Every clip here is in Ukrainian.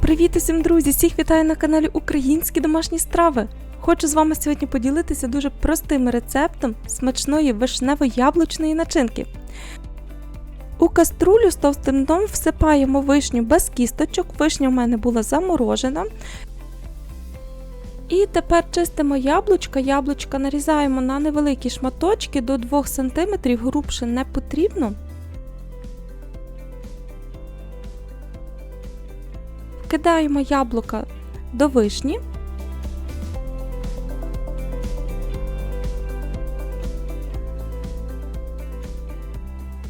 Привіт усім, друзі! Всіх вітаю на каналі Українські домашні страви. Хочу з вами сьогодні поділитися дуже простим рецептом смачної вишнево-яблучної начинки. У каструлю з товстим дном всипаємо вишню без кісточок. Вишня в мене була заморожена. І тепер чистимо яблучка. Яблучка нарізаємо на невеликі шматочки до 2 см, грубше не потрібно. Кидаємо яблука до вишні.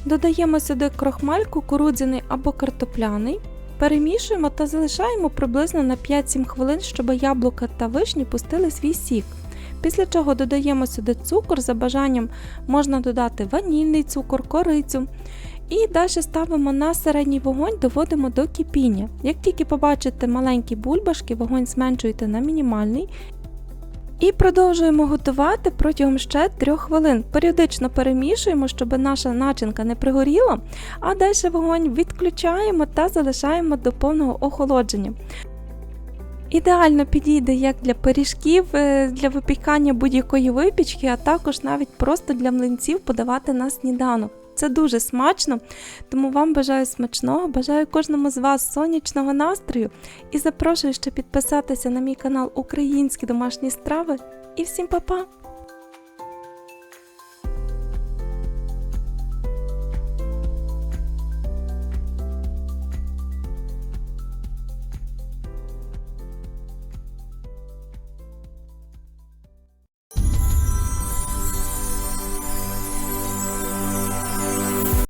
Додаємо сюди крохмаль кукурудзяний або картопляний. Перемішуємо та залишаємо приблизно на 5-7 хвилин, щоб яблука та вишні пустили свій сік. Після чого додаємо сюди цукор, за бажанням можна додати ванільний цукор, корицю. І далі ставимо на середній вогонь, доводимо до кипіння. Як тільки побачите маленькі бульбашки, вогонь зменшуєте на мінімальний. І продовжуємо готувати протягом ще 3 хвилин. Періодично перемішуємо, щоб наша начинка не пригоріла, а далі вогонь відключаємо та залишаємо до повного охолодження. Ідеально підійде як для пиріжків, е, для випікання будь-якої випічки, а також навіть просто для млинців подавати на сніданок. Це дуже смачно, тому вам бажаю смачного, бажаю кожному з вас сонячного настрою і запрошую ще підписатися на мій канал Українські домашні страви. І всім па-па!